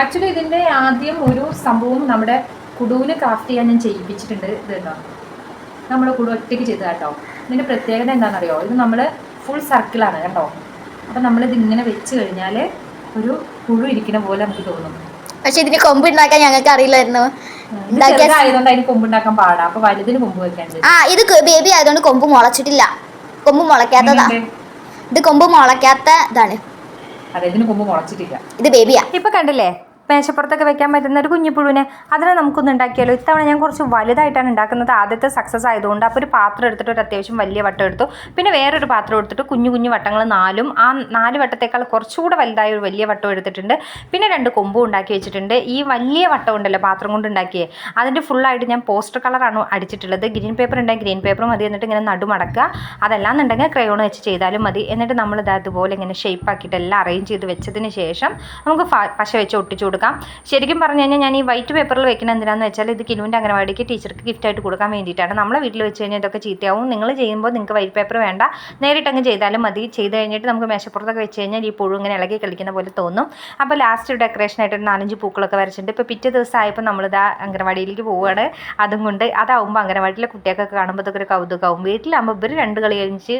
Actually ഇതിന്റെ ആദ്യം ഒരു സംഭവം നമ്മുടെ കുടുവിന് ക്രാഫ്റ്റ് ചെയ്യാൻ ഞാൻ ചെയ്യിപ്പിച്ചിട്ടുണ്ട് ഇത് കേട്ടോ. നമ്മുടെ കുടു ഒറ്റയ്ക്ക് ചെയ്തത് കേട്ടോ. ഇതിന്റെ പ്രത്യേകത എന്താണെന്നറിയോ? ഇത് നമ്മൾ ഫുൾ സർക്കിളാണ് കേട്ടോ. അപ്പം നമ്മളിത് ഇങ്ങനെ വെച്ച് കഴിഞ്ഞാൽ ഒരു പുഴു ഇരിക്കുന്ന പോലെ നമുക്ക് തോന്നും. പക്ഷെ ഇതിന് കൊമ്പ് ഉണ്ടാക്കാൻ ഞങ്ങൾക്ക് അറിയില്ലായിരുന്നു. കൊമ്പ് പാടാം. അപ്പൊ വലുതിന് കൊമ്പ് വെക്കാണ്ട് ആ ഇത് ബേബി ആയതുകൊണ്ട് കൊമ്പ് മുളച്ചിട്ടില്ല. കൊമ്പ് മുളയ്ക്കാത്തതാ. ഇത് കൊമ്പ് മുളയ്ക്കാത്ത ഇതാണ്. അതെ ഇതിനു മുമ്പ് മുളച്ചിട്ടില്ല. ഇത് ബേബിയാ. ഇപ്പൊ കണ്ടില്ലേ? മേശപ്പുറത്തൊക്കെ വെക്കാൻ പറ്റുന്ന ഒരു കുഞ്ഞിപ്പുഴുവിനെ അതിനെ നമുക്കൊന്ന് ഉണ്ടാക്കിയാലോ? ഇത്തവണ ഞാൻ കുറച്ച് വലുതായിട്ടാണ് ഉണ്ടാക്കുന്നത്. ആദ്യത്തെ സക്സസ് ആയതുകൊണ്ട് അപ്പോൾ ഒരു പാത്രം എടുത്തിട്ട് ഒരു അത്യാവശ്യം വലിയ വട്ടം എടുത്തു. പിന്നെ വേറൊരു പാത്രം എടുത്തിട്ട് കുഞ്ഞു കുഞ്ഞു വട്ടങ്ങൾ നാലും ആ നാല് വട്ടത്തേക്കാൾ കുറച്ചുകൂടെ വലുതായ ഒരു വലിയ വട്ടം എടുത്തിട്ടുണ്ട്. പിന്നെ രണ്ട് കൊമ്പും ഉണ്ടാക്കി വെച്ചിട്ടുണ്ട്. ഈ വലിയ വട്ടം ഉണ്ടല്ലോ പാത്രം കൊണ്ട് ഉണ്ടാക്കിയേ അതിന്റെ ഫുള്ളായിട്ട് ഞാൻ പോസ്റ്റർ കളറാണ് അടിച്ചിട്ടുള്ളത്. ഗ്രീൻ പേപ്പർ ഉണ്ടെങ്കിൽ ഗ്രീൻ പേപ്പർ മതി. എന്നിട്ട് ഇങ്ങനെ നടുമടക്കുക അതല്ലാന്നുണ്ടെങ്കിൽ ക്രയോൺ വെച്ച് ചെയ്താലും മതി. എന്നിട്ട് നമ്മൾ ഇത് അതുപോലെ ഇങ്ങനെ ഷേപ്പ് ആക്കിയിട്ട് എല്ലാം അറേഞ്ച് ചെയ്ത് വെച്ചതിന് ശേഷം നമുക്ക് പശ വെച്ച് ഒട്ടിച്ചു കൊടുക്കാം. ശരിക്കും പറഞ്ഞു കഴിഞ്ഞാൽ ഞാൻ ഈ വൈറ്റ് പേപ്പറിൽ വെക്കുന്നത് എന്തിനാന്ന് വെച്ചാൽ ഇത് കിലുവിന്റെ അംഗനവാടിക്ക് ടീച്ചർക്ക് ഗിഫ്റ്റ് ആയിട്ട് കൊടുക്കാൻ വേണ്ടിയിട്ടാണ്. നമ്മളെ വീട്ടിൽ വെച്ച് കഴിഞ്ഞാൽ ഇതൊക്കെ ചീത്തയാവും. നിങ്ങൾ ചെയ്യുമ്പോൾ നിങ്ങൾക്ക് വൈറ്റ് പേപ്പർ വേണ്ട. നേരിട്ടങ്ങ് ചെയ്താലും മതി. ചെയ്ത് കഴിഞ്ഞിട്ട് നമുക്ക് മേശപ്പുറത്തൊക്കെ വെച്ച് കഴിഞ്ഞാൽ ഈ പുഴു ഇങ്ങനെ ഇളകി കളിക്കുന്ന പോലെ തോന്നും. അപ്പോൾ ലാസ്റ്റ് ഡെക്കറേഷനായിട്ട് ഒരു നാലഞ്ച് പൂക്കളൊക്കെ വരച്ചിട്ടുണ്ട്. ഇപ്പോൾ പിറ്റേ ദിവസം ആയപ്പോൾ നമ്മളിതാ അംഗനവാടിയിലേക്ക് പോവുകയാണ്. അതും കൊണ്ട് അതാവുമ്പോൾ അംഗനവാടിയിലെ കുട്ടികൾക്കൊക്കെ കാണുമ്പോൾ കൗതുകമാവും. വീട്ടിലാകുമ്പോൾ ഇവർ രണ്ട് കളി കഴിഞ്ഞ്